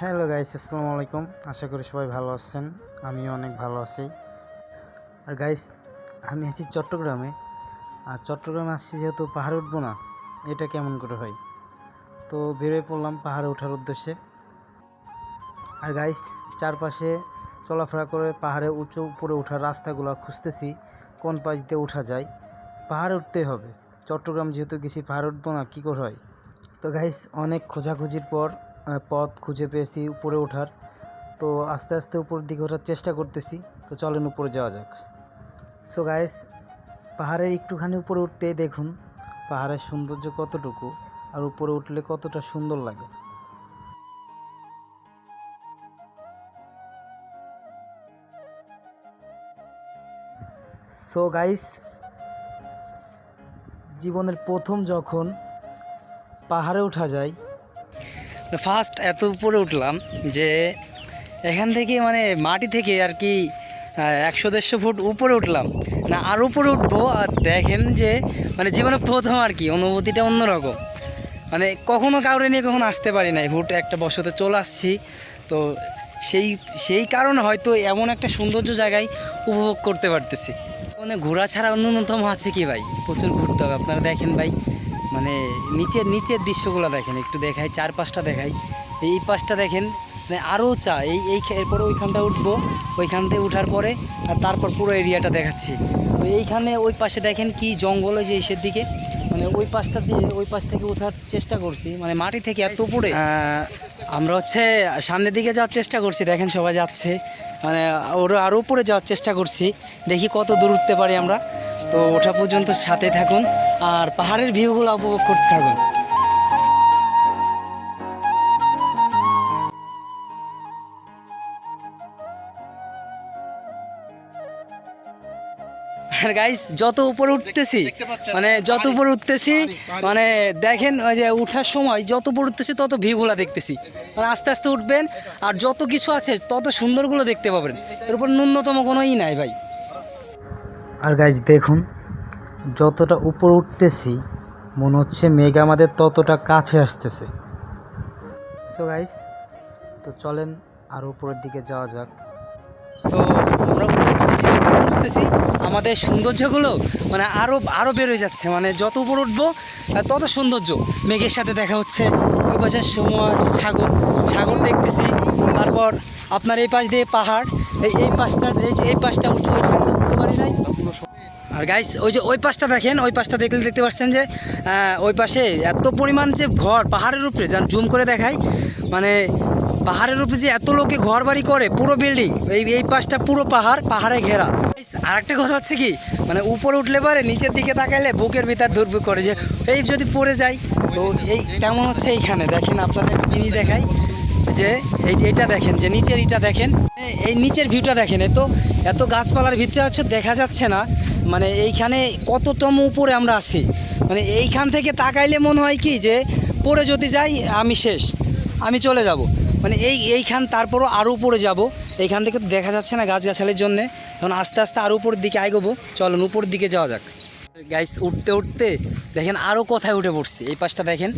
Hello guys, আসসালামু আলাইকুম। আশা করি সবাই ভালো আছেন, আমিও অনেক ভালো আছি। আর গাইস, আমি আছি চট্টগ্রামে। আর চট্টগ্রামে আসছি যেহেতু পাহাড়ে উঠবো না, এটা কেমন করে হয়? তো বেরোয় পড়লাম পাহাড়ে ওঠার উদ্দেশ্যে। আর গাইস, চারপাশে চলাফেরা করে পাহাড়ে উঁচু উপরে ওঠার রাস্তাগুলো খুঁজতেছি, কোন পাশ দিয়ে ওঠা যায়। পাহাড়ে উঠতেই হবে। চট্টগ্রাম যেহেতু গেছি, পাহাড়ে উঠবো না, কী করে হয়? তো গাইস, অনেক খোঁজাখুঁজির পর পথ খুঁজে পেয়েছি উপরে ওঠার। তো আস্তে আস্তে উপরের দিকে ওঠার চেষ্টা করতেছি। তো চলেন উপরে যাওয়া যাক। সো গাইস পাহাড়ের একটুখানি উপরে উঠতেই দেখুন, পাহাড়ের সৌন্দর্য কতটুকু আর উপরে উঠলে কতটা সুন্দর লাগে। সো গাইস জীবনের প্রথম যখন পাহাড়ে ওঠা যায় ফার্স্ট এত উপরে উঠলাম যে এখান থেকে মানে মাটি থেকে আর কি একশো দেড়শো ফুট উপরে উঠলাম। না, আর উপরে উঠবো, আর দেখেন যে মানে জীবনে প্রথম আর কি, অনুভূতিটা অন্যরকম। মানে কখনো কাউরে নিয়ে কখনো আসতে পারি নাই, হুট একটা বসতে চলে আসছি। তো সেই সেই কারণে হয়তো এমন একটা সৌন্দর্য জায়গায় উপভোগ করতে পারতেছি। মানে ঘোরা ছাড়া অন্যতম আছে কি ভাই? প্রচুর ঘুরতে হবে, আপনারা দেখেন ভাই। মানে নিচের নিচের দৃশ্যগুলো দেখেন একটু দেখাই চার পাঁচটা দেখাই। এই পাশটা দেখেন মানে আরও চা এই এই এরপরে ওইখানটা উঠবো ওইখান থেকে উঠার পরে আর তারপর পুরো এরিয়াটা দেখাচ্ছি। তো এইখানে ওই পাশে দেখেন কি জঙ্গল হয়েছে ইসের দিকে মানে ওই পাশটা দিয়ে ওই পাশ থেকে ওঠার চেষ্টা করছি মানে মাটি থেকে এত উপরে। আমরা হচ্ছে সামনের দিকে যাওয়ার চেষ্টা করছি দেখেন সবাই যাচ্ছে। মানে ওর আরও উপরে যাওয়ার চেষ্টা করছি দেখি কত দূর উঠতে পারি আমরা। তো ওঠা পর্যন্ত সাথে থাকুন। আর পাহাড়ের ভিউগুলো উপভোগ করতে থাকুন। গাইস যত উপরে উঠতেছি মানে যত উপরে উঠতেছি মানে দেখেন ওই যে উঠার সময় যত উপরে উঠতেছি তত ভিউগুলো দেখতেছি। মানে আস্তে আস্তে উঠবেন আর যত কিছু আছে তত সুন্দরগুলো দেখতে পাবেন। এর উপর ন্যূনতম কোনো ই নাই ভাই। আর গাইজ দেখুন যতটা উপরে উঠতেছি মনে হচ্ছে মেঘ আমাদের ততটা কাছে আসতেছে। সো গাইস তো চলেন আর উপরের দিকে যাওয়া যাক। তো আমরা উঠতেছি, আমাদের সৌন্দর্যগুলো মানে আরও আরও বের হয়ে যাচ্ছে। মানে যত উপরে উঠবো তত সৌন্দর্য। মেঘের সাথে দেখা হচ্ছে ওই পাশে সময় সাগর। সাগর দেখতেছি। তারপর আপনার এই পাশ দিয়ে পাহাড়। এই এই পাশটা এই পাশটা উঁচু ওইখানটা উঠতে পারি নাই। আর গাইস ওই যে ওই পাশটা দেখেন, ওই পাশটা দেখলে দেখতে পাচ্ছেন যে ওই পাশে এত পরিমাণ যে ঘর, পাহাড়ের উপরে যান জুম করে দেখাই মানে পাহাড়ের উপরে যে এত লোকে ঘর বাড়ি করে, পুরো বিল্ডিং এই এই পাশটা পুরো পাহাড়, পাহাড়ে ঘেরা। আর একটা কথা হচ্ছে কি মানে উপরে উঠলে পারে, নিচের দিকে তাকাইলে বুকের ভিতর দুর্ভোগ করে যে, এই যদি পড়ে যায় তো এই তেমন হচ্ছে এইখানে? দেখেন আপনাদের জিনিস দেখাই, যে এই, এইটা দেখেন, যে নিচের এটা দেখেন, এই নিচের ভিউটা দেখেন, এত এত গাছপালার ভিতরে হচ্ছে দেখা যাচ্ছে না মানে এইখানে কততম উপরে আমরা আছি? মানে এইখান থেকে তাকাইলে মনে হয় কি যে পরে যদি যাই, আমি শেষ। আমি চলে যাব। মানে এই, এইখান তারপরও আরও উপরে যাব। এইখান থেকে তো দেখা যাচ্ছে না গাছগাছালির জন্যে। এখন আস্তে আস্তে আরও উপরের দিকে আগবো চলুন উপর দিকে যাওয়া যাক। গাইস উঠতে উঠতে দেখেন আরও কোথায় উঠে পড়ছি, এই পাশটা দেখেন।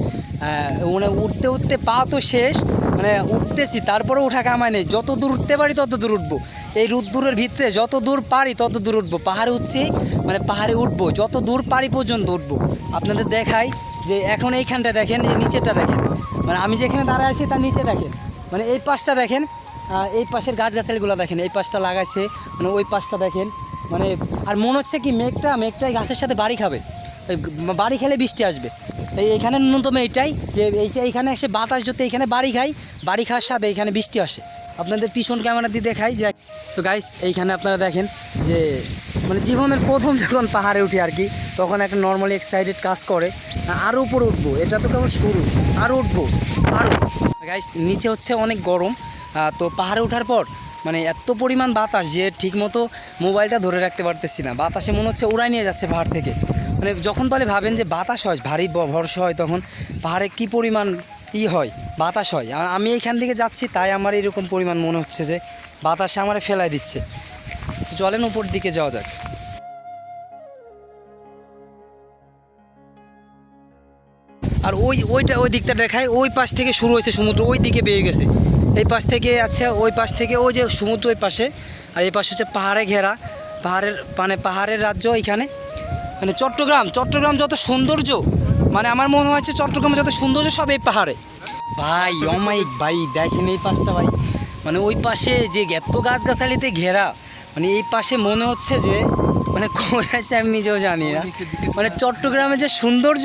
মানে উঠতে উঠতে পা তো শেষ মানে উঠতেছি তারপরে উঠা কামায় নেই। যত দূর উঠতে পারি তত দূর উঠবো। এই রুদ্দূরের ভিতরে যত দূর পারি তত দূর উঠবো। পাহাড়ে উঠছি মানে পাহাড়ে উঠবো, যত দূর পারি পর্যন্ত উঠবো। আপনাদের দেখাই যে এখন এইখানটা দেখেন, এই নিচেরটা দেখেন। মানে আমি যেখানে দাঁড়ায় আছি তার নিচে দেখেন। মানে এই পাশটা দেখেন এই পাশের গাছগাছালিগুলো দেখেন, এই পাশটা লাগাইছে মানে ওই পাশটা দেখেন। মানে আর মনে হচ্ছে কি মেঘটা, মেঘটাই গাছের সাথে বাড়ি খাবে। বাড়ি খেলে বৃষ্টি আসবে। এই এইখানে ন্যূনতম এইটাই যে এইখানে এসে বাতাস যদি এইখানে বাড়ি খাই, বাড়ি খাওয়ার সাথে এইখানে বৃষ্টি আসে। আপনাদের পিছন ক্যামেরা দিয়ে দেখাই যে তো গাইস এইখানে আপনারা দেখেন যে মানে জীবনের প্রথম যখন পাহাড়ে উঠি আর কি, তখন একটা নর্মালি এক্সাইটেড কাজ করে আরও উপরে উঠবো, এটা তো কেবল শুরু আরও উঠবো আরও গাইস নিচে হচ্ছে অনেক গরম তো পাহাড়ে ওঠার পর মানে এত পরিমাণ বাতাস যে ঠিকমতো মোবাইলটা ধরে রাখতে পারতেছি না। বাতাসে মনে হচ্ছে উড়াই নিয়ে যাচ্ছে পাহাড় থেকে। মানে যখন তাহলে ভাবেন যে বাতাস হয়, ভারী ভরসা হয়, তখন পাহাড়ে কি পরিমাণ ই হয়? বাতাস হয়। আর আমি এইখান থেকে যাচ্ছি, তাই আমার এরকম পরিমাণ মনে হচ্ছে যে বাতাসে আমার ফেলাই দিচ্ছে। চলেন উপর দিকে যাওয়া যাক। আর ওই, ওইটা, ওই দিকটা দেখায়, ওই পাশ থেকে শুরু হয়েছে সমুদ্র, ওই দিকে বেয়ে গেছে। এই পাশ থেকে আছে ওই পাশ থেকে, ওই যে সমুদ্র ওই পাশে, আর এই পাশে হচ্ছে পাহাড়ে ঘেরা, পাহাড়ের মানে পাহাড়ের রাজ্য এখানে। মানে চট্টগ্রাম চট্টগ্রাম যত সৌন্দর্য মানে আমার মনে হচ্ছে চট্টগ্রামে যত সৌন্দর্য সব এই পাহাড়ে। ভাই অমাইক ভাই, দেখেন এই পাশটা, ভাই। মানে ওই পাশে যে এত গাছগাছালিতে ঘেরা মানে এই পাশে মনে হচ্ছে যে মানে কোথায় আছে আমি নিজেও জানি না। মানে চট্টগ্রামের যে সৌন্দর্য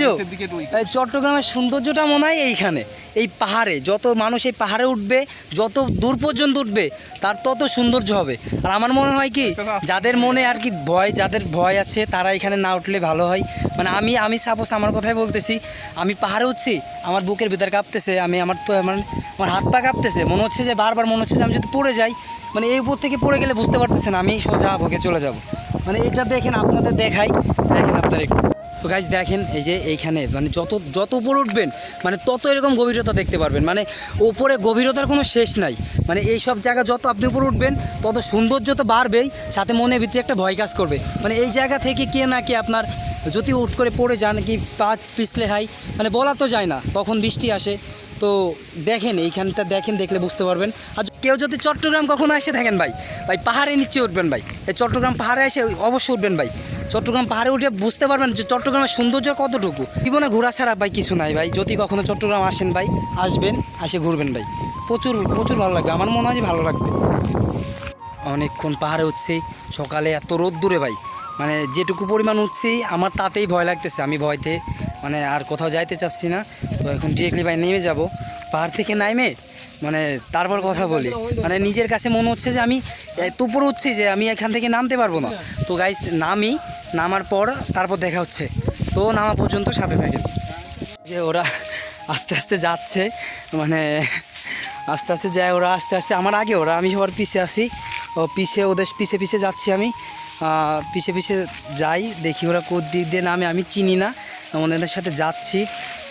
চট্টগ্রামের সৌন্দর্যটা মনে হয় এইখানে। এই পাহাড়ে যত মানুষ এই পাহাড়ে উঠবে যত দূর পর্যন্ত উঠবে তার তত সৌন্দর্য হবে। আর আমার মনে হয় কি যাদের মনে আর কি ভয় যাদের ভয় আছে তারা এখানে না উঠলে ভালো হয়। মানে আমি আমি সাপোজ আমার কথাই বলতেছি আমি পাহাড়ে উঠছি আমার বুকের ভিতর কাঁপতেছে আমি আমার তো আমার আমার হাত পা কাঁপতেছে মনে হচ্ছে যে বারবার মনে হচ্ছে যে আমি যদি পড়ে যাই মানে এই উপর থেকে পড়ে গেলে বুঝতে পারতেছেন আমি সোজা ভোগে চলে যাব। মানে এটা দেখেন আপনাদের দেখাই। দেখেন আপনারা একটু। তো গাছ দেখেন এই যে এইখানে মানে যত যত উপরে উঠবেন মানে তত এরকম গভীরতা দেখতে পারবেন। মানে উপরে গভীরতার কোনো শেষ নাই। মানে এই সব জায়গা যত আপনি উপর উঠবেন, তত সৌন্দর্য তো বাড়বেই, সাথে মনের ভিতরে একটা ভয় কাজ করবে। মানে এই জায়গা থেকে কে না কে আপনার যদি উঠ করে পড়ে যান কি পা পিছলে হয় মানে বলা তো যায় না, কখন বৃষ্টি আসে। তো দেখেন, এইখানটা দেখেন, দেখলে বুঝতে পারবেন। আর কেউ যদি চট্টগ্রাম কখনো এসে থাকেন ভাই ভাই পাহাড়ে নিচে উঠবেন ভাই। এই চট্টগ্রাম পাহাড়ে এসে অবশ্যই উঠবেন ভাই। চট্টগ্রাম পাহাড়ে উঠে বুঝতে পারবেন যে চট্টগ্রামের সৌন্দর্য কতটুকু। জীবনে ঘোরা ছাড়া ভাই কিছু নাই ভাই। যদি কখনো চট্টগ্রাম আসেন ভাই, আসবেন এসে ঘুরবেন ভাই। প্রচুর প্রচুর ভালো লাগবে। আমার মনে হয় যে ভালো লাগবে। অনেকক্ষণ পাহাড়ে উঠছি। সকালে এত রোদ দূরে ভাই। মানে যেটুকু পরিমাণ উঠছি, আমার তাতেই ভয় লাগতেছে, আমি ভয়তে মানে আর কোথাও যাইতে চাচ্ছি না। তো এখন ডিরেক্টলি ভাই নেমে যাব। পাহাড় থেকে নামে মানে তারপর কথা বলি। মানে নিজের কাছে মনে হচ্ছে যে আমি এত উপরে উঠছি যে আমি এখান থেকে নামতে পারব না। তো গাইস নামি, নামার পর তারপর দেখা হচ্ছে। তো নামা পর্যন্ত সাথে থাকে যে ওরা আস্তে আস্তে যাচ্ছে মানে আস্তে আস্তে যায় ওরা, আস্তে আস্তে আমার আগে ওরা, আমি সবার পিছে আসি ও পিছে, ওদের পিছে পিছে যাচ্ছি আমি। পিছে পিছে যাই, দেখি ওরা কোদ দিক দিয়ে নামে, আমি চিনি না। ওনাদের সাথে যাচ্ছি।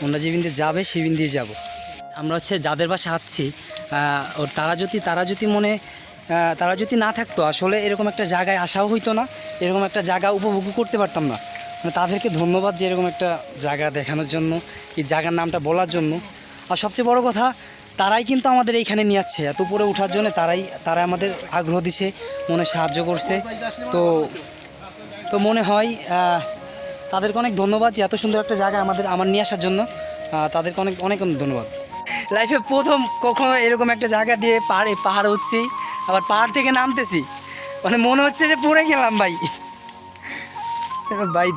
ওনারা যেদিন দিয়ে যাবে, সেদিন দিয়ে যাব। আমরা হচ্ছে যাদের বাসা আসছি ওর তারা যদি তারা যদি মনে তারা যদি না থাকতো, আসলে এরকম একটা জায়গায় আসাও হইতো না। এরকম একটা জায়গা উপভোগ করতে পারতাম না। মানে তাদেরকে ধন্যবাদ যে এরকম একটা জায়গা দেখানোর জন্য, এই জায়গার নামটা বলার জন্য। আর সবচেয়ে বড় কথা তারাই কিন্তু আমাদের এইখানে নিয়ে যাচ্ছে এত উপরে ওঠার জন্য তারাই, তারা আমাদের আগ্রহ দিছে, মনে সাহায্য করছে। তো তো মনে হয় তাদেরকে অনেক ধন্যবাদ যে এত সুন্দর একটা জায়গা আমাদের, আমার নিয়ে আসার জন্য। তাদেরকে অনেক অনেক অনেক ধন্যবাদ। লাইফে প্রথম কখনো এরকম একটা জায়গা দিয়ে পাহাড়ে, পাহাড় উঠছি, আবার পাহাড় থেকে নামতেছি। মানে মনে হচ্ছে যে পড়ে গেলাম ভাই। ভাই,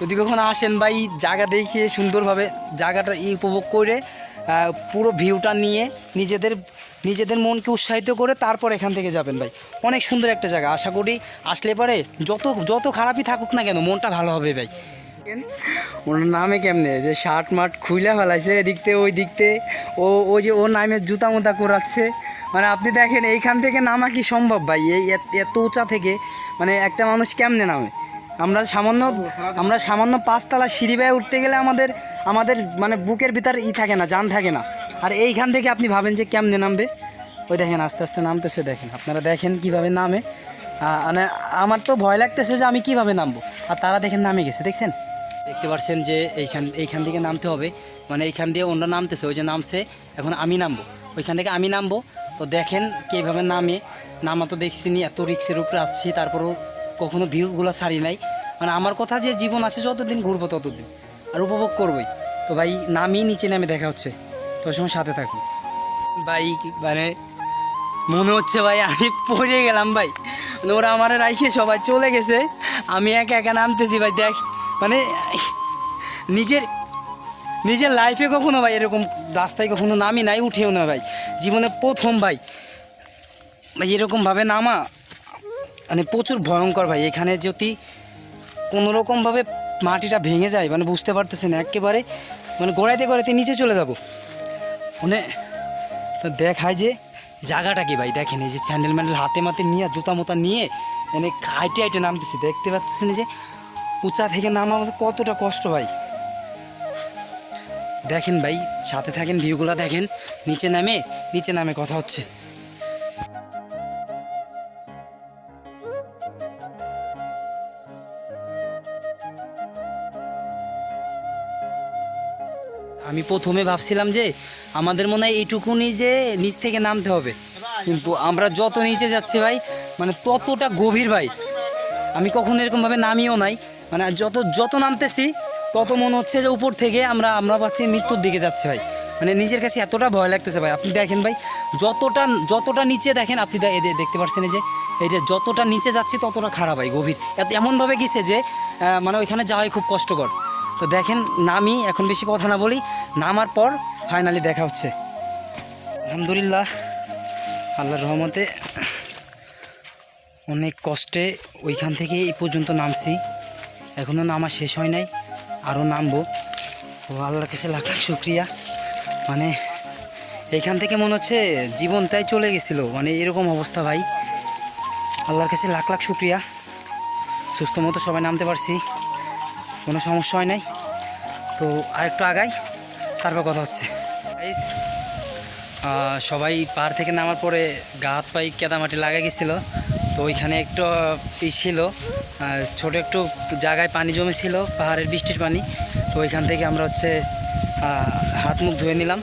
যদি কখনো আসেন ভাই, জায়গা দেখিয়ে সুন্দরভাবে জায়গাটা উপভোগ করে পুরো ভিউটা নিয়ে নিজেদের নিজেদের মনকে উৎসাহিত করে তারপর এখান থেকে যাবেন ভাই। অনেক সুন্দর একটা জায়গা। আশা করি আসলে পরে যত যত খারাপই থাকুক না কেন, মনটা ভালো হবে ভাই। ওনার নামে কেমনে? যে শার্ট মার্ট খুইলা ফেলাইছে এদিক থেকে ওই দিক থেকে ও ওই যে ও নামে জুতা মোতা করাচ্ছে। মানে আপনি দেখেন, এইখান থেকে নামা কি সম্ভব ভাই? এই এত- এত উঁচা থেকে মানে একটা মানুষ কেমনে নামে? আমরা সামান্য আমরা সামান্য পাঁচতলা সিঁড়ি বেয়ে উঠতে গেলে আমাদের আমাদের মানে বুকের ভিতর ই থাকে না, জান থাকে না। আর এইখান থেকে আপনি ভাবেন যে কেমনে নামবে? ওই দেখেন, আস্তে আস্তে নামতেছে, দেখেন। আপনারা দেখেন কীভাবে নামে। মানে আমার তো ভয় লাগতেছে যে আমি কীভাবে নামবো। আর তারা দেখেন নামে গেছে, দেখছেন? দেখতে পাচ্ছেন যে এইখান এইখান থেকে নামতে হবে। মানে এইখান দিয়ে অন্য নামতেছে, ওই যে নামছে, এখন আমি নামবো। ওইখান থেকে আমি নামবো। তো দেখেন কীভাবে নামে। নামা তো দেখছি নি এত রিক্সের উপরে আসছি তারপরেও কখনো ভিউগুলো সারি নাই। মানে আমার কথা যে জীবন আছে, যতদিন ঘুরবো ততদিন। আর উপভোগ করবোই। তো ভাই নামি নিচে নামে দেখা হচ্ছে। তো ওই সময় সাথে থাকুন। ভাই মানে মনে হচ্ছে ভাই, আমি পড়ে গেলাম ভাই। মানে ওরা আমার রাইখে সবাই চলে গেছে। আমি একা একা নামতেছি ভাই, দেখ। মানে নিজের নিজের লাইফে কখনো ভাই এরকম রাস্তায় কখনো নামি নাই, উঠেও না ভাই। জীবনে প্রথম ভাই। ভাই এরকমভাবে নামা মানে প্রচুর ভয়ঙ্কর ভাই। এখানে যদি কোনো রকমভাবে মাটিটা ভেঙে যায় মানে বুঝতে পারতেছেন, একেবারে মানে গড়াইতে গড়াইতে নিচে চলে যাব। মানে তো দেখায় যে জায়গাটা কি ভাই? দেখেন, এই যে স্যান্ডেল ম্যান্ডেল হাতে মাতে নিয়ে, জুতা মোতা নিয়ে মানে হাইটে হাইটে নামতেছি। দেখতে পাচ্ছেন যে, উঁচা থেকে নামা কতটা কষ্ট ভাই। দেখেন ভাই, সাথে থাকেন, ভিউগুলো দেখেন, নিচে নামে নিচে নামে কথা হচ্ছে। আমি প্রথমে ভাবছিলাম যে আমাদের মনে হয় এইটুকুনি যে নিচ থেকে নামতে হবে। কিন্তু আমরা যত নিচে যাচ্ছি ভাই মানে ততটা গভীর ভাই। আমি কখনো এরকমভাবে নামিও নাই। মানে যত যত নামতেছি, তত মনে হচ্ছে যে উপর থেকে আমরা আমরা পাচ্ছি মৃত্যুর দিকে যাচ্ছি ভাই। মানে নিজের কাছে এতটা ভয় লাগতেছে ভাই। আপনি দেখেন ভাই, যতটা যতটা নিচে দেখেন, আপনি দেখতে পাচ্ছেন যে, এই যে যতটা নিচে যাচ্ছি, ততটা খারাপ ভাই, গভীর। এত এমনভাবে গেছে যে মানে ওইখানে যাওয়াই খুব কষ্টকর। তো দেখেন নামি এখন বেশি কথা না বলি, নামার পর ফাইনালি দেখা হচ্ছে। আলহামদুলিল্লাহ, আল্লাহর রহমতে অনেক কষ্টে ওইখান থেকে এই পর্যন্ত নামছি। এখনও নামা শেষ হয় নাই আরও নামবো। ও আল্লাহর কাছে লাখ লাখ শুক্রিয়া। মানে এইখান থেকে মনে হচ্ছে জীবনটাই চলে গেছিল। মানে এরকম অবস্থা ভাই। আল্লাহর কাছে লাখ লাখ শুক্রিয়া। সুস্থ মতো সবাই নামতে পারছি। কোনো সমস্যা হয় নাই। তো আরেকটু আগাই, তারপর কথা হচ্ছে। সবাই পাহাড় থেকে নামার পরে গা হাত পাই কেদামাটি লাগা গেছিল। তো ওইখানে একটু ই ছিল। ছোট একটু জায়গায় পানি জমেছিল, পাহাড়ের বৃষ্টির পানি। তো ওইখান থেকে আমরা হচ্ছে হাত মুখ ধুয়ে নিলাম।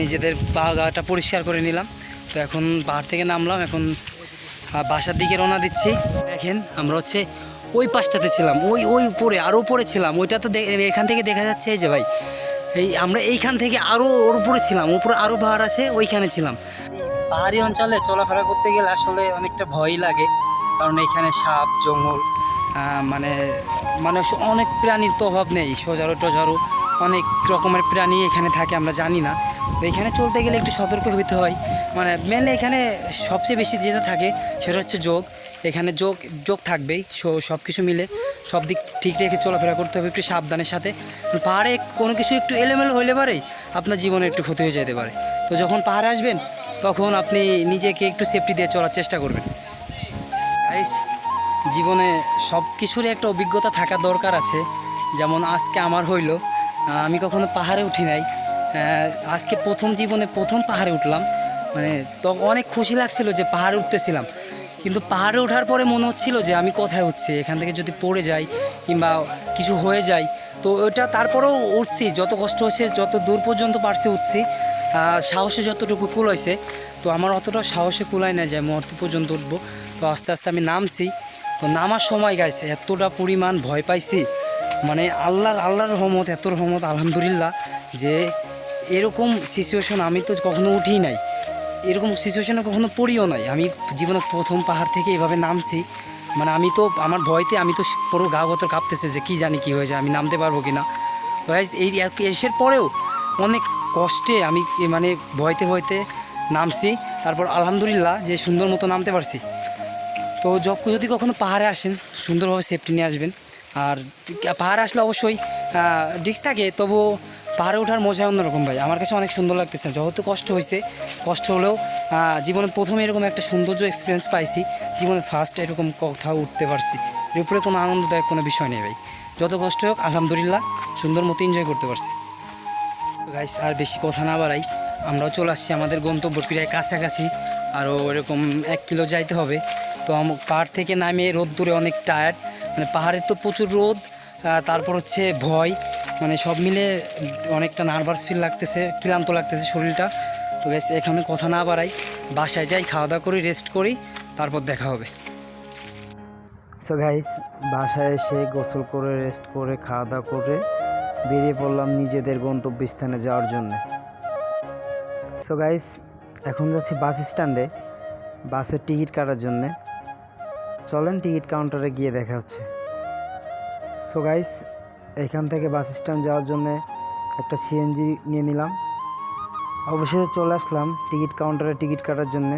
নিজেদের পা গাটা পরিষ্কার করে নিলাম। তো এখন পাহাড় থেকে নামলাম। এখন বাসার দিকে রওনা দিচ্ছি। দেখেন, আমরা হচ্ছে ওই পাশটাতে ছিলাম, ওই ওই উপরে আরও উপরে ছিলাম। ওইটা তো এখান থেকে দেখা যাচ্ছে এই যে ভাই, এই আমরা এইখান থেকে আরও ওর উপরে ছিলাম উপরে আরও পাহাড় আছে, ওইখানে ছিলাম। পাহাড়ি অঞ্চলে চলাফেরা করতে গেলে আসলে অনেকটা ভয়ই লাগে, কারণ এখানে সাপ, জঙ্গল মানে মানে অনেক প্রাণীর তো অভাব নেই, সজারু টজারো, অনেক রকমের প্রাণী এখানে থাকে, আমরা জানি না। এখানে চলতে গেলে একটু সতর্ক হতে হয়। মানে মেনলি এখানে সবচেয়ে বেশি যেটা থাকে, সেটা হচ্ছে যোগ। এখানে যোগ যোগ থাকবেই সব কিছু মিলে সব দিক ঠিক রেখে চলাফেরা করতে হবে, একটু সাবধানের সাথে। পাহাড়ে কোনো কিছু একটু এলোমেলো হইলে পারেই আপনার জীবনে একটু ক্ষতি হয়ে যেতে পারে। তো যখন পাহাড়ে আসবেন, তখন আপনি নিজেকে একটু সেফটি দিয়ে চলার চেষ্টা করবেন। জীবনে সব কিছুরই একটা অভিজ্ঞতা থাকা দরকার আছে। যেমন আজকে আমার হইল আমি কখনো পাহাড়ে উঠি নাই। আজকে প্রথম জীবনে প্রথম পাহাড়ে উঠলাম। মানে তো, অনেক খুশি লাগছিল যে পাহাড়ে উঠতেছিলাম। কিন্তু পাহাড়ে ওঠার পরে মনে হচ্ছিল যে আমি কোথায় উঠছি, এখান থেকে যদি পড়ে যাই কিংবা কিছু হয়ে যায় তো ওইটা তারপরেও উঠছি, যত কষ্ট হয়েছে, যত দূর পর্যন্ত পারছি উঠছি সাহসে যতটুকু কুল হয়েছে, তো আমার অতটা সাহসে কুলায় না যে আমি পর্যন্ত উঠবো। তো আস্তে আস্তে আমি নামছি। তো নামার সময় গাইছে এতটা পরিমাণ ভয় পাইছি। মানে আল্লাহর আল্লাহর রহমত এত রহমত, আলহামদুলিল্লাহ, যে এরকম সিচুয়েশন আমি তো কখনো উঠি নাই। এরকম সিচুয়েশনে কখনো পড়িও নাই। আমি জীবনে প্রথম পাহাড় থেকে এভাবে নামছি। মানে আমি তো, আমার ভয়তে আমি তো পুরো গা গতর কাঁপতেছে যে কী জানি কী হয়ে যায় আমি নামতে পারব কি না এই এসের পরেও অনেক কষ্টে আমি মানে ভয়তে ভয়তে নামছি। তারপর আলহামদুলিল্লাহ যে সুন্দর মতো নামতে পারছি। তো যখ- যদি কখনো পাহাড়ে আসেন, সুন্দরভাবে সেফটি নিয়ে আসবেন। আর পাহাড়ে আসলে অবশ্যই ডিস্ক থাকে। তবুও পাহাড়ে ওঠার মজাই অন্যরকম ভাই। আমার কাছে অনেক সুন্দর লাগতেছে। যেহেতু কষ্ট হয়েছে কষ্ট হলেও জীবনে প্রথমে এরকম একটা সৌন্দর্য এক্সপিরিয়েন্স পাইছি। জীবনে ফার্স্ট এরকম কোথাও উঠতে পারছি। এর উপরে কোনো আনন্দদায়ক কোনো বিষয় নেই ভাই। যত কষ্ট হোক, আলহামদুলিল্লাহ, সুন্দর মতো এনজয় করতে পারছি। গাইস আর বেশি কথা না বাড়াই, আমরাও চলে আসছি আমাদের গন্তব্য প্রায় কাছাকাছি। আরও এরকম এক কিলো যাইতে হবে। তো পাহাড় থেকে নামে রোদ দূরে অনেক টায়ার্ড মানে পাহাড়ের তো প্রচুর রোদ তারপর হচ্ছে ভয়। মানে সব মিলে অনেকটা নার্ভাস ফিল লাগতেছে, ক্লান্ত লাগতেছে শরীরটা। তো গাইস এখানে কথা না বাড়াই, বাসায় যাই, খাওয়া দাওয়া করি রেস্ট করি, তারপর দেখা হবে। সো গাইস বাসায় এসে গোসল করে রেস্ট করে, খাওয়া দাওয়া করে বেরিয়ে পড়লাম নিজেদের গন্তব্যস্থানে যাওয়ার জন্য। সো গাইস এখন যাচ্ছি বাস স্ট্যান্ডে বাসের টিকিট কাটার জন্যে। চলেন টিকিট কাউন্টারে গিয়ে দেখা হচ্ছে। সো গাইস এখান থেকে বাস স্ট্যান্ড যাওয়ার জন্য একটা সিএনজি নিয়ে নিলাম। অবশেষে চলে আসলাম টিকিট কাউন্টারে টিকিট কাটার জন্যে।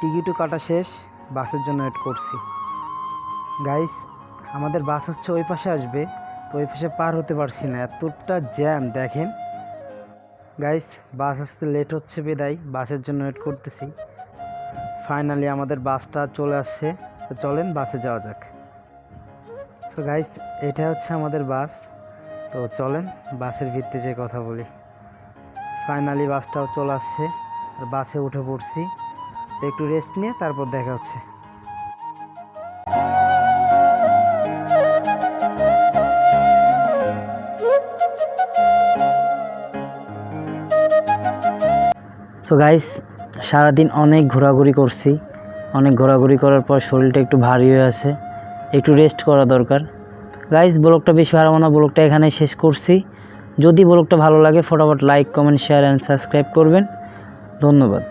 টিকিটও কাটা শেষ, বাসের জন্য ওয়েট করছি। গাইস, আমাদের বাস হচ্ছে ওই পাশে আসবে, তো ওই পাশে পার হতে পারছি না, এতটা জ্যাম, দেখেন। গাইস, বাস আসতে লেট হচ্ছে বেদায়, বাসের জন্য ওয়েট করতেছি। ফাইনালি আমাদের বাসটা চলে আসছে, তো চলেন বাসে যাওয়া যাক। তো গাইস এটা হচ্ছে আমাদের বাস। তো চলেন, বাসের ভিত্তি যে কথা বলি। ফাইনালি বাসটাও চলে আসছে। আর বাসে উঠে পড়ছি। তো একটু রেস্ট নিয়ে তারপর দেখা হচ্ছে। সো গাইস সারাদিন অনেক ঘোরাঘুরি করছি। অনেক ঘোরাঘুরি করার পর শরীরটা একটু ভারী হয়ে আছে। একটু রেস্ট করা দরকার। গাইজ ব্লগটা বেশি ভালো না, ব্লগটা এখানে শেষ করছি। যদি ব্লগটা ভালো লাগে, ফটাফট like comment share and subscribe করবেন। ধন্যবাদ।